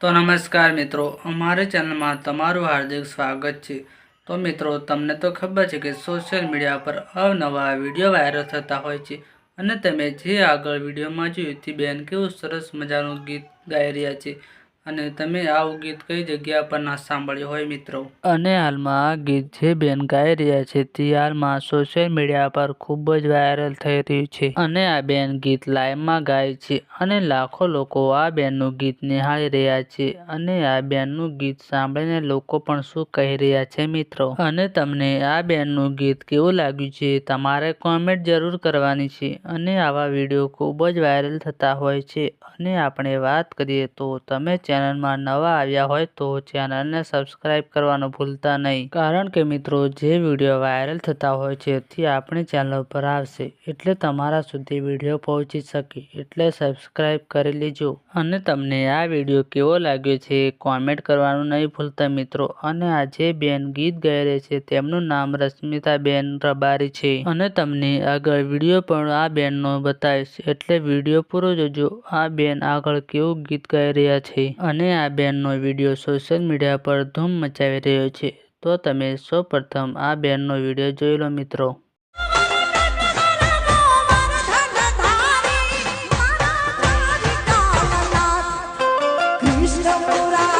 તો નમસ્કાર મિત્રો, અમારી ચેનલમાં તમારું હાર્દિક સ્વાગત છે. તો મિત્રો, તમને તો ખબર છે કે સોશિયલ મીડિયા પર અવનવા વીડિયો વાયરલ થતા હોય છે અને તમે જે આગળ વિડીયોમાં જોયું તે બેન કેવું સરસ મજાનું ગીત ગાઈ રહ્યા છે. અને તમે આવું ગીત કઈ જગ્યા પર ના સાંભળ્યું હોય મિત્રો? અને હાલમાં આ ગીત જે બેન ગાઈ રહ્યા છે તે હાલમાં સોશિયલ મીડિયા પર ખૂબ જ વાયરલ થઈ રહ્યું છે. અને આ બેન ગીત લાઈવમાં ગાય છે અને લાખો લોકો આ બેનનું ગીત નિહાળી રહ્યા છે અને આ બેનનું ગીત સાંભળીને લોકો પણ શું કહી રહ્યા છે મિત્રો? અને તમને આ બેનનું ગીત કેવું લાગ્યું છે તમારે કોમેન્ટ જરૂર કરવાની છે અને આવા વીડિયો ખૂબ જ વાયરલ થતા હોય છે અને આપણે વાત કરીએ તો તમે ચેનલમાં નવા આવ્યા હોય તો ચેનલને સબસ્ક્રાઇબ કરવાનું ભૂલતા નહીં. કારણ કે મિત્રો, જે વીડિયો વાયરલ થતા હોય છે તે આપણી ચેનલ પર આવશે. એટલે તમારા સુધી વીડિયો પહોંચી શકે. એટલે સબસ્ક્રાઇબ કરી લેજો. અને તમને આ વીડિયો કેવો લાગ્યો છે કોમેન્ટ કરવાનું નહીં ભૂલતા મિત્રો. અને આ જે બેન ગીત ગાઈ રહી છે તેમનું નામ રશ્મિતાબેન રબારી છે. અને તમને આગળ વીડિયો પણ આ બેનનો બતાવીશ. એટલે વીડિયો પૂરો જોજો. આ બેન આગળ કેવું ગીત ગાઈ રહ્યા છે? અને આ બેનનો વીડિયો સોશિયલ મીડિયા પર ધૂમ મચાવી રહ્યો છે. તો તમે સૌપ્રથમ આ બેનનો વીડિયો જોઈ લો મિત્રો. કૃષ્ણપુરા